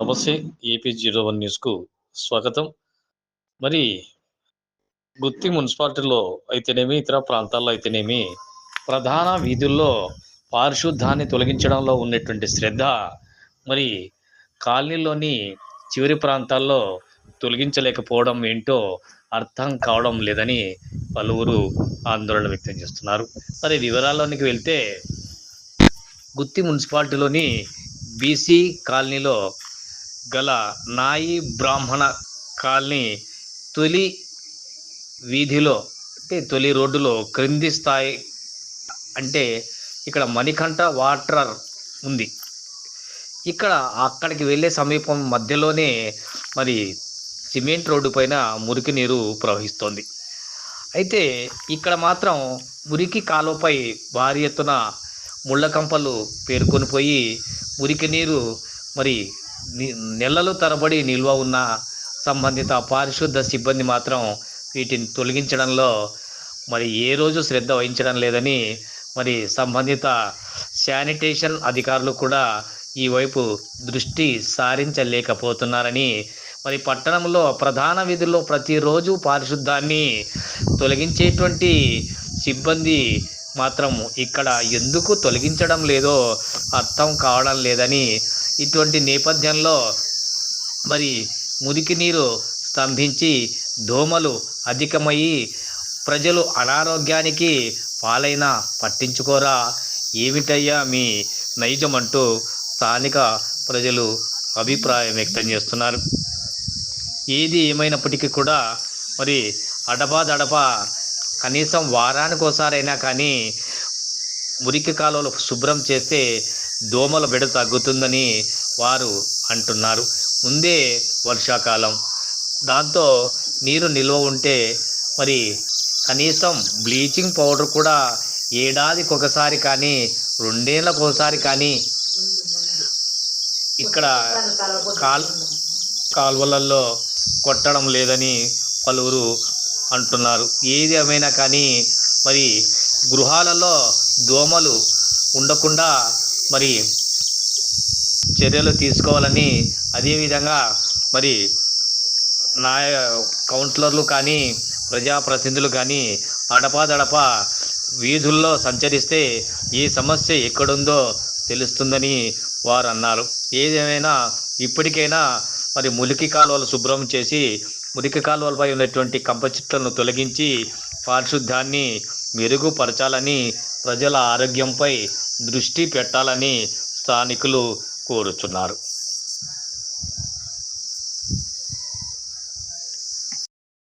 నమస్తే AP zero one న్యూస్కు స్వాగతం. మరి గుత్తి మున్సిపాలిటీలో అయితేనేమి ఇతర ప్రాంతాల్లో అయితేనేమి ప్రధాన వీధుల్లో పారిశుద్ధాన్ని తొలగించడంలో ఉన్నటువంటి శ్రద్ధ మరి కాలనీలోని చివరి ప్రాంతాల్లో తొలగించలేకపోవడం ఏంటో అర్థం కావడం లేదని పలువురు ఆందోళన వ్యక్తం చేస్తున్నారు. మరి వివరాల్లోనికి వెళ్తే గుత్తి మున్సిపాలిటీలోని బీసీ కాలనీలో గల నాయి బ్రాహ్మణ కాలనీ తొలి వీధిలో అంటే తొలి రోడ్డులో క్రింది స్థాయి అంటే ఇక్కడ మణికంఠ వాటర్ ఉంది. ఇక్కడ అక్కడికి వెళ్ళే సమీపం మధ్యలోనే మరి సిమెంట్ రోడ్డు పైన మురికి నీరు ప్రవహిస్తోంది. అయితే ఇక్కడ మాత్రం మురికి కాలువపై భారీ ఎత్తున ముళ్ళ కంపలు పేరుకొని పోయి మురికి నీరు మరి నెలలు తరబడి నిల్వ ఉన్న సంబంధిత పారిశుద్ధ సిబ్బంది మాత్రం వీటిని తొలగించడంలో మరి ఏ రోజు శ్రద్ధ వహించడం లేదని మరి సంబంధిత శానిటేషన్ అధికారులు కూడా ఈ వైపు దృష్టి సారించలేకపోతున్నారని మరి పట్టణంలో ప్రధాన వీధుల్లో ప్రతిరోజు పారిశుద్ధాన్ని తొలగించేటువంటి సిబ్బంది మాత్రం ఇక్కడ ఎందుకు తొలగించడం లేదో అర్థం కావడం లేదని ఇటువంటి నేపథ్యంలో మరి మురికి నీరు స్తంభించి దోమలు అధికమయ్యి ప్రజలు అనారోగ్యానికి పాలైన పట్టించుకోరా? ఏమిటయ్యా మీ నైజమంటూ స్థానిక ప్రజలు అభిప్రాయం వ్యక్తం చేస్తున్నారు. ఏది ఏమైనప్పటికీ కూడా మరి అడపా దడపా కనీసం వారానికోసారైనా కానీ మురికి కాలువలు శుభ్రం చేస్తే దోమల బెడ తగ్గుతుందని వారు అంటున్నారు. ముందే వర్షాకాలం. దాంతో నీరు నిల్వ ఉంటే మరి కనీసం బ్లీచింగ్ పౌడర్ కూడా ఏడాదికి ఒకసారి కానీ రెండేళ్ళకు ఒకసారి కానీ ఇక్కడ కాల్ కాలువలలో కొట్టడం లేదని పలువురు అంటున్నారు. ఏది ఏమైనా కానీ మరి గృహాలలో దోమలు ఉండకుండా మరి చర్యలు తీసుకోవాలని అదేవిధంగా మరి నాయ కౌన్సిలర్లు కానీ ప్రజాప్రతినిధులు కానీ అడపాదడపా వీధుల్లో సంచరిస్తే ఈ సమస్య ఎక్కడుందో తెలుస్తుందని వారు అన్నారు ఏదేమైనా ఇప్పటికైనా మరి మురికి కాలువలు శుభ్రం చేసి మురికి కాలువలపై ఉన్నటువంటి కంప చెట్లను తొలగించి పారిశుద్ధ్యాన్ని మెరుగుపరచాలని ప్రజల ఆరోగ్యంపై దృష్టి పెట్టాలని స్థానికులు కోరుచున్నారు.